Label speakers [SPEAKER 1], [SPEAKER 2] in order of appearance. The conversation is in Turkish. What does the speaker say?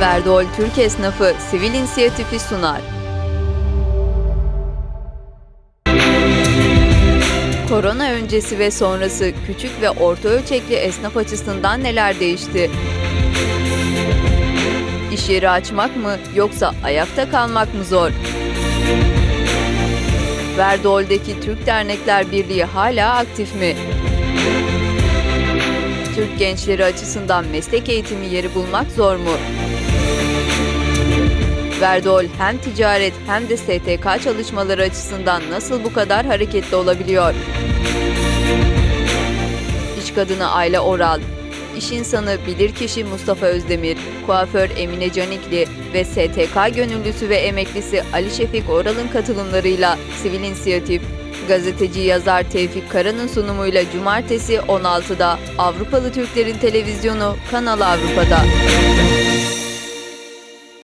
[SPEAKER 1] Verdol Türk Esnafı Sivil İnisiyatifi sunar. Korona öncesi ve sonrası küçük ve orta ölçekli esnaf açısından neler değişti? İş yeri açmak mı yoksa ayakta kalmak mı zor? Verdol'deki Türk Dernekler Birliği hala aktif mi? Türk gençleri açısından meslek eğitimi yeri bulmak zor mu? Verdol hem ticaret hem de STK çalışmaları açısından nasıl bu kadar hareketli olabiliyor? İş kadını Ayla Oral, iş insanı bilirkişi Mustafa Özdemir, kuaför Emine Canikli ve STK gönüllüsü ve emeklisi Ali Şefik Oral'ın katılımlarıyla Sivil İnisiyatif, gazeteci yazar Tevfik Kara'nın sunumuyla cumartesi 16'da Avrupalı Türklerin Televizyonu Kanal Avrupa'da.